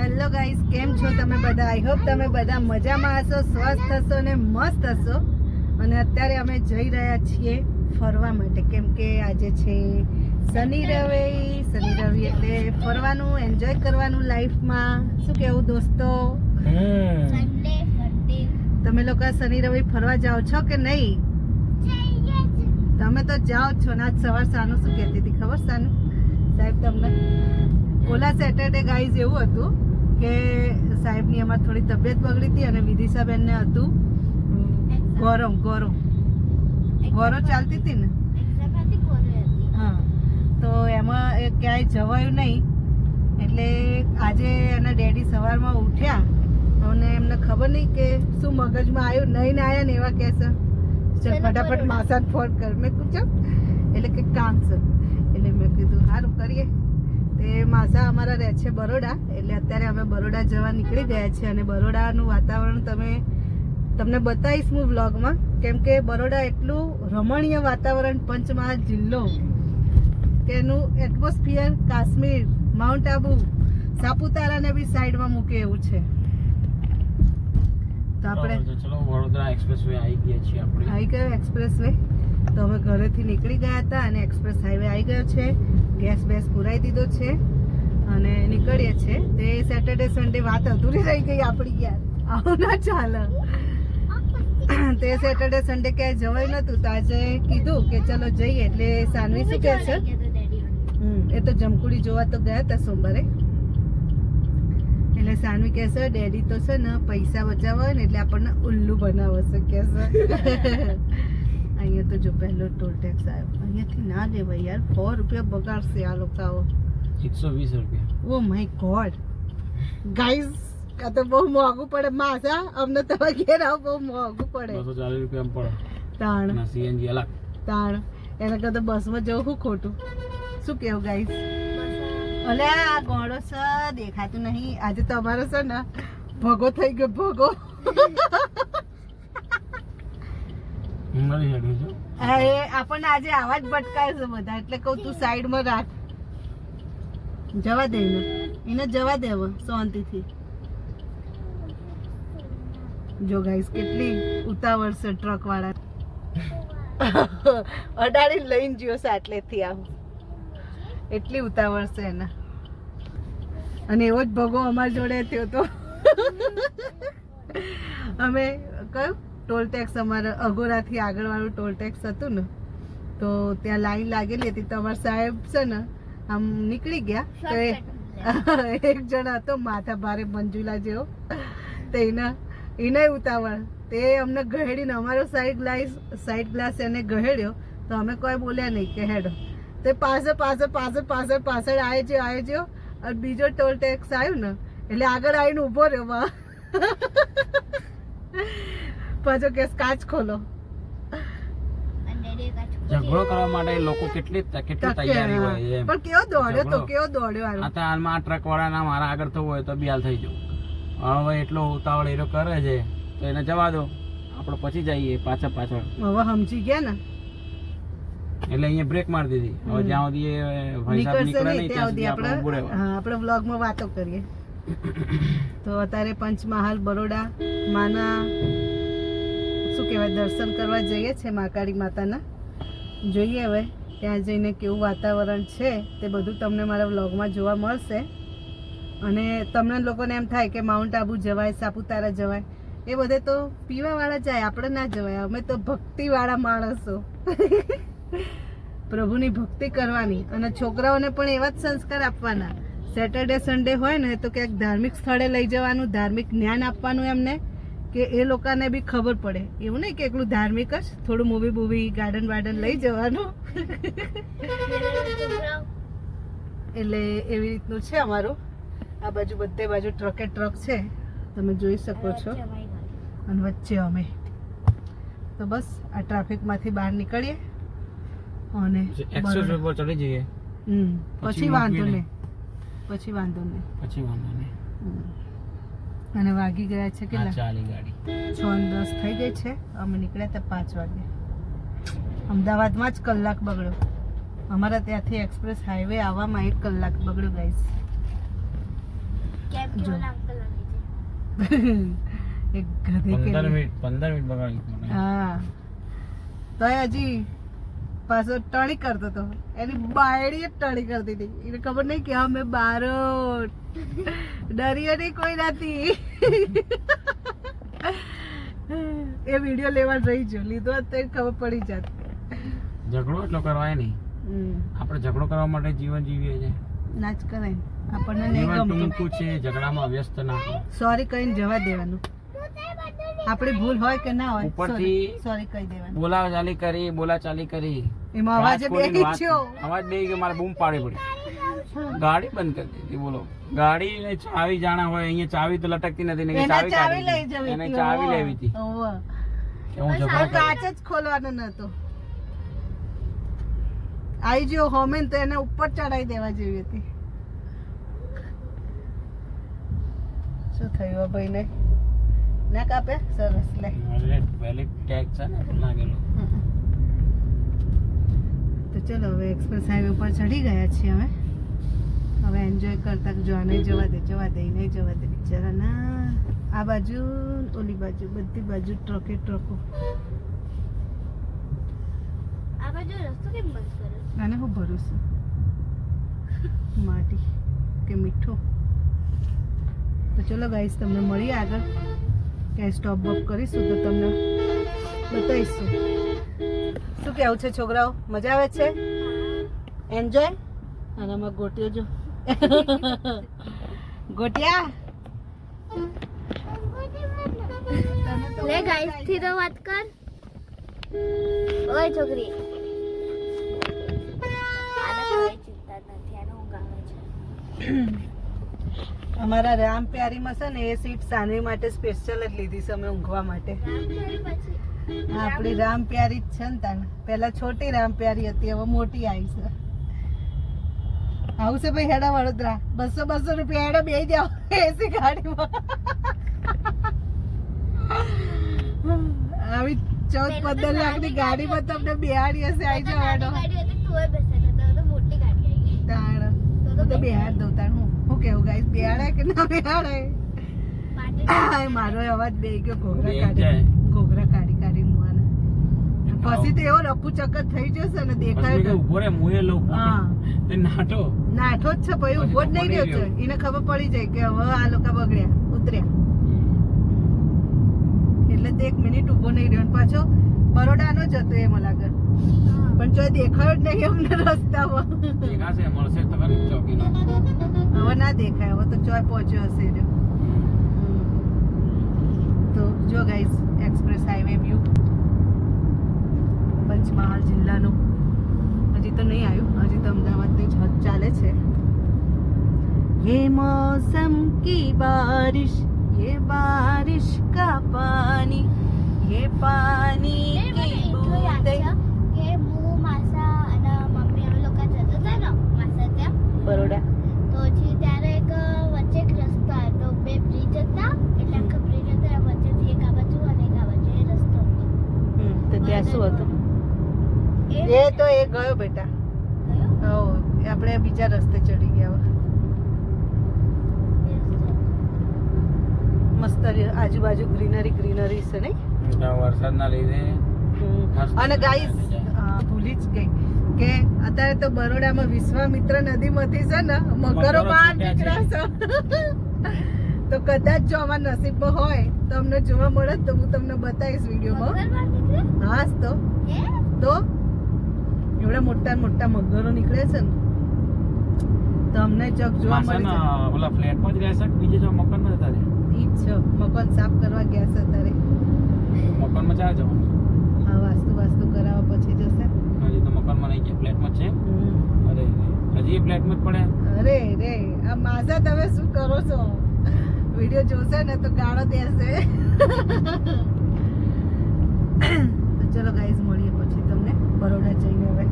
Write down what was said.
Hello guys કેમ છો તમે બધા? આઈ હોપ તમે બધા મજામાં હશો સ્વસ્થ હશો ને મસ્ત હશો. અને અત્યારે અમે જઈ રહ્યા છીએ ફરવા માટે. કેમ કે આજે છે શનિ રવિ. શનિ રવિ એટલે ફરવાનું એન્જોય કરવાનું લાઈફમાં શું કેવું દોસ્તો? તમે લોકો શનિ રવિ ફરવા જાઓ છો કે નહીં? તમે તો જાઓ છો ને. આજ સવાર સાનું શું કહેતી હતી ખબર સાનું? સાહેબ તમને? ઓલા સેટરડે ગાઈઝ એવું હતું કે સાહેબની અમારી થોડી તબિયત બગડી હતી અને વિદિશાબેનને હતું. ગોરમ ગોરમ. ગોરો ચાલતી હતી ને? હા. તો એમાં એ ક્યાંય જવાયું નહીં. એટલે આજે એના ડેડી સવારમાં ઉઠ્યા. અને એમને ખબર નહીં કે શું મગજમાં આવ્યું. નહીં ને આવ્યા ને એવા કહેશે ચલ ફટાફટ. માસાને ફોન કર. મેં પૂછ્યું એટલે કે કામ સર એટલે મેં કીધું સારું કરીએ. તે માસા અમારા રહે છે બરોડા એટલે અત્યારે અમે બરોડા જવા નીકળી ગયા છે અને બરોડાનું વાતાવરણ તમે તમને બતાવીશ હું વ્લોગમાં કેમ કે બરોડા એટલું રમણીય વાતાવરણ પંચમહાલ જિલ્લો. તેનું એટમોસ્ફિયર કાશ્મીર માઉન્ટ આબુ સાપુતારાને બી સાઈડમાં મૂકે એવું છે. તો આપણે ચલો વડોદરા એક્સપ્રેસવે આવી ગયા છીએ આપણે. આવી ગયો એક્સપ્રેસ વે તો અમે ઘરેથી નીકળી ગયા હતા અને એક્સપ્રેસ હાઈવે આવી ગયો છે. ગેસ બેસ પુરાઈ દીધો છે અને નીકળીએ છે. તે સેટરડે સન્ડે વાત અધૂરી રહી ગઈ આપણી યાર. આવું ના ચાલે. તે સેટરડે સન્ડે ક્યાંય જવાયું નતું તો આજે કીધું કે ચલો જઈએ. એટલે સાનવી શું કહે છે? હમ, એ તો જમકુડી જોવા તો ગયા હતા સોમવારે. એટલે સાનવી કહે છે ડેડી તો છે ને પૈસા બચાવવા ને એટલે આપણને ઉલ્લુ બનાવશે છે. કે છે. અહીંયા તો જો પહેલો ટોલ ટેક્સ આવ્યો. અહીંયાથી ના લેવાય યાર સો રૂપિયા બગાડશે આ લોકો આવો એકસો વીસ રૂપિયા. Oh my God. ગાઈઝ આ તો બહુ મોંઘું પડે. માસા અમને તમે ઘેર આવો બહુ મોંઘું પડે. બસો ચાલીસ રૂપિયા પડે. તાણ. સીએનજી અલગ. તાણ. એના કરતા બસમાં જવું શું ખોટું? શું કેવું ગાઈઝ અલે આ ગોળો છે દેખાતું નહીં. આજે તમારો છે ને ભગો થઈ ગયો ભગો. હું, એ આપણને આજે આવા જ ભટકાય છે બધા, એટલે કહું તું સાઈડમાં રાખ. જવા દે એને. એને જવા દેવો શાંતિથી. જો ગાઈસ કેટલી ઉતાવળ છે ટ્રક વાળા અડાડી લઈને જ્યો છે આટલેથી આમ એટલી ઉતાવળ છે એના. અને એવો જ ભગો અમારી જોડે થયો તો. અમે, કયું? ટોલ ટેક્સ અમારા અઘોરાથી આગળવાળું ટોલ ટેક્સ હતું ને તો ત્યાં લાઈન લાગેલી હતી. તો અમારા સાહેબ છે ને આમ નીકળી ગયા. તો એક જણ હતો માથા ભારે મંજુલા જેવો. તો એના એને ઉતાવળ. તે અમને ગહેડીને અમારો સાઈડ ગ્લાસ સાઈડ ગ્લાસ એને ગહેડ્યો તો અમે કોઈ બોલ્યા નહીં કે હેડો. તે પાછળ પાછળ પાછળ પાછળ પાછળ આવે છે આવે છે અને બીજો ટોલ ટેક્સ આવ્યો ને એટલે આગળ આવીને ઊભો રહ્યો. પાછો કેસ કાચ ખોલો. ઝઘડો કરવા માટે લોકો કેટલી કેટલી તૈયારી હોય પણ કેવો દોડ્યો તો કેવો દોડ્યો આ તો હાલમાં આ ટ્રક વાળાના મારા આગળ થવું હોય તો બિયાલ થઈ જવું હવે એટલો ઉતાવળ એરો કરે છે તો એને જવા દો. આપણે પછી જઈએ પાછળ પાછળ. હવે સમજી ગયા ને. એટલે અહીંયા બ્રેક મારી દીધી. હવે જ્યાં સુધી ભાઈ સાહેબ નીકળે નહીં ત્યાં સુધી આપણે આપણે વ્લોગમાં વાતો કરીએ. તો અત્યારે પંચમહાલ બરોડા માના શું કહેવાય, દર્શન કરવા જઈએ છે મહાકાળી માતાના. જોઈએ હવે, ત્યાં જઈને કેવું વાતાવરણ છે તે બધું તમને મારા વ્લોગમાં જોવા મળશે. અને તમને લોકોને એમ થાય કે માઉન્ટ આબુ જવાય, સાપુતારા જવાય, એ બધે તો પીવાવાળા જાય, આપણે ના જવાય. અમે તો ભક્તિવાળા માણસો. પ્રભુની ભક્તિ કરવાની. અને છોકરાઓને પણ એવા જ સંસ્કાર આપવાના. સેટરડે સન્ડે હોય ને, તો ક્યાંક ધાર્મિક સ્થળે લઈ જવાનું, ધાર્મિક જ્ઞાન આપવાનું એમને. કે એ લોકોને બી ખબર પડે. એવું નહીં કે એકલું ધાર્મિક જ થોડું મૂવી બૂવી ગાર્ડન વાર્ડન લઈ જવાનું. એટલે એવી રીતનું છે અમારું. આ બાજુ બધે બાજુ ટ્રકે ટ્રક છે. તમે જોઈ શકો છો. અને વચ્ચે અમે. તો બસ આ ટ્રાફિકમાંથી બહાર નીકળીએ. અને ચડી જઈએ. હમ, પછી વાંધો નહીં. પછી વાંધો નહીં. પછી વાંધો નહીં. હમ. અને વાગી ગયા છે કે કેટલા ચાલી ગાડી. છ ને દસ થઈ ગઈ છે. અમે નીકળ્યા હતા પાંચ વાગે. અમદાવાદમાં જ કલાક બગડ્યો. અમારા ત્યાંથી એક્સપ્રેસ હાઈવે આવવામાં એક કલાક બગડ્યો ગાઈસ જો. એક ગધે કે મિનિટ પંદર મિનિટ બગાડી હા. તો હજી પાછો ટળી કરતો હતો એની બાયડી ટણી કરતી હતી. એને ખબર નહીં કે અમે બારો ડરીએ નહીં કોઈ નથી એ વીડિયો લેવા રહી જો લીધો તો ખબર પડી જાત. ઝઘડો એટલો કરવાય નહીં. આપણે ઝઘડો કરવા માટે જીવન જીવીએ છીએ. ના જ કરાય. આપણને નહીં ગમતું. છે ઝઘડામાં વ્યસ્ત ના સોરી કહીને જવા દેવાનું. આપણી ભૂલ હોય કે ના હોય ઉપરથી- સોરી કહી દેવાનું. બોલા ચાલી કરી બોલા ચાલી કરી. એમાં અવાજ વાત- ગયો અવાજ બે ગયો મારે બૂમ પાડી. પડી ગાડી બંધ કરી દીધી બોલો. ગાડી ને ચાવી જાણા હોય અહીંયા ચાવી તો લટકતી નથી ને ચાવી ચાવી લઈ જવી એને ચાવી લેવી હતી. હું ઝઘડો કાચ જ ખોલવાનો નતો. આઈ જો હોમેન ને તો એને ઉપર ચડાઈ દેવા જેવી હતી. શું થયું ભાઈ ભાઈને? ના કાપે? સરસ લે. વેલિડ ટેગ છે ને લાગેલો. તો ચલો હવે એક્સપ્રેસ હાઈવે ઉપર ચડી ગયા છીએ અમે હવે એન્જોય કરતા જો આ નહીં જવા દે જવા દે નહીં જવા દે બિચારા ના આ બાજુ ઓલી બાજુ બધી બાજુ ટ્રકે ટ્રકો. આ બાજુ રસ્તો કેમ બંધ કર્યો આને હું ભરોસો? માટી કે મીઠું? તો ચલો ગાઈસ તમને મળીએ આગળ. ક્યાંય સ્ટોપ બપ કરીશું તો તમને બતાવીશું. શું કેવું છે છોકરાઓ? મજા આવે છે? એન્જોય અને આમાં ગોટીઓ જો ગોટિયા? લે ગાઈસથી તો વાત કર. ઓય છોકરી. આને કોઈ ચિંતા નથી આને ઊંઘ આવે છે. અમારા રામ પ્યારીમાં છે ને એ સીટ સાનવી માટે સ્પેશિયલ જ લીધી છે અમે ઊંઘવા માટે. આપણી રામ પ્યારી જ છે ને તાને. પેલા છોટી રામ પ્યારી હતી હવે મોટી આવી છે. આવું છે ભાઈ હેડા વડોદરા? બસો બસો રૂપિયા હેડા બે જાઓ એસી ગાડીમાં. આવી ચૌદ પંદર લાખની ગાડીમાં તમને બિહારી હશે આવી જવાનો તાણ. તો બિહાર દઉં તાણ. કેવું ગાઈસ બેહાડે કે ના બેહાડે? મારો અવાજ બે ગયો ઘોઘરા કાઢી. ઘોઘરા કાઢી કાઢી મુવાના. પછી તો એવો રફુ ચક્કર થઈ જશે ને દેખાય ઊભો રે મુએ લો હા. તે નાટો નાઠો જ છે પછી ઊભો જ નહીં રહ્યો છે. એને ખબર પડી જાય કે હવે આ લોકો બગડ્યા ઉતર્યા. એટલે તે એક મિનિટ ઊભો નહીં રહ્યો. પાછો બરોડાનો જ હતો એ મને લાગે પણ જો દેખાયો જ નહીં અમને રસ્તામાં દેખાશે મળશે તો ખરી ચોકીનો હવે ના દેખાય હવે તો ચોય પહોંચ્યો હશે એ રહ્યો. તો જો guys express highway view Panchmahal જિલ્લાનું હજી તો નહીં આવ્યું હજી તો અમદાવાદની જ હદ ચાલે છે ये मौसम की बारिश ये बारिश का पानी ये पानी એ મને की એટલું યાદ बूंदें બરોડા. તો પછી ત્યારે એક વચ્ચે એક રસ્તો હતો બે બ્રિજ હતા. એટલે આખા બ્રિજ હતા વચ્ચેથી એક આ બાજુ અને એક આ બાજુ એ રસ્તો હતો. હમ, તો ત્યાં શું હતું? એ તો એ ગયો બેટા. ગયો? આપણે બીજા રસ્તે ચડી ગયા. મસ્ત આજુબાજુ ગ્રીનરી ગ્રીનરી છે નહીં? વરસાદના લીધે અને ગાઈસ ભૂલી જ ગઈ. કે અત્યારે તો બરોડામાં વિશ્વામિત્ર નદીમાંથી છે ને મગરો મગરો બહાર નીકળ્યા છે. તો કદાચ જો અમારા નસીબમાં હોય તો અમને જોવા મળે તો હું તમને બતાવીશ વિડીયોમાં? હાસ તો. તો? એવડા મોટા મોટા મગરો નીકળે છે ને. તો અમને ચોક જોવા મળે છે. ઓલા ફ્લેટમાં જ રહેશે બીજે જો મકાનમાં જતા રહે ઈ છે. મકાન સાફ કરવા ગયા છે અત્યારે. મકાનમાં ચાલે જવાનું હા વાસ્તુ વાસ્તુ કરાવવા પછી જશે. મકાનમાં નહીં ગયા ફ્લેટમાં છે. અરે હજી ફ્લેટમાં જ પડે અરે રે આ માઝા તમે શું કરો છો? વિડિયો જોશે ને તો ગાળો દેશે. તો ચલો ગાઈઝ મળીએ પછી તમને. બરોડા જઈને હવે.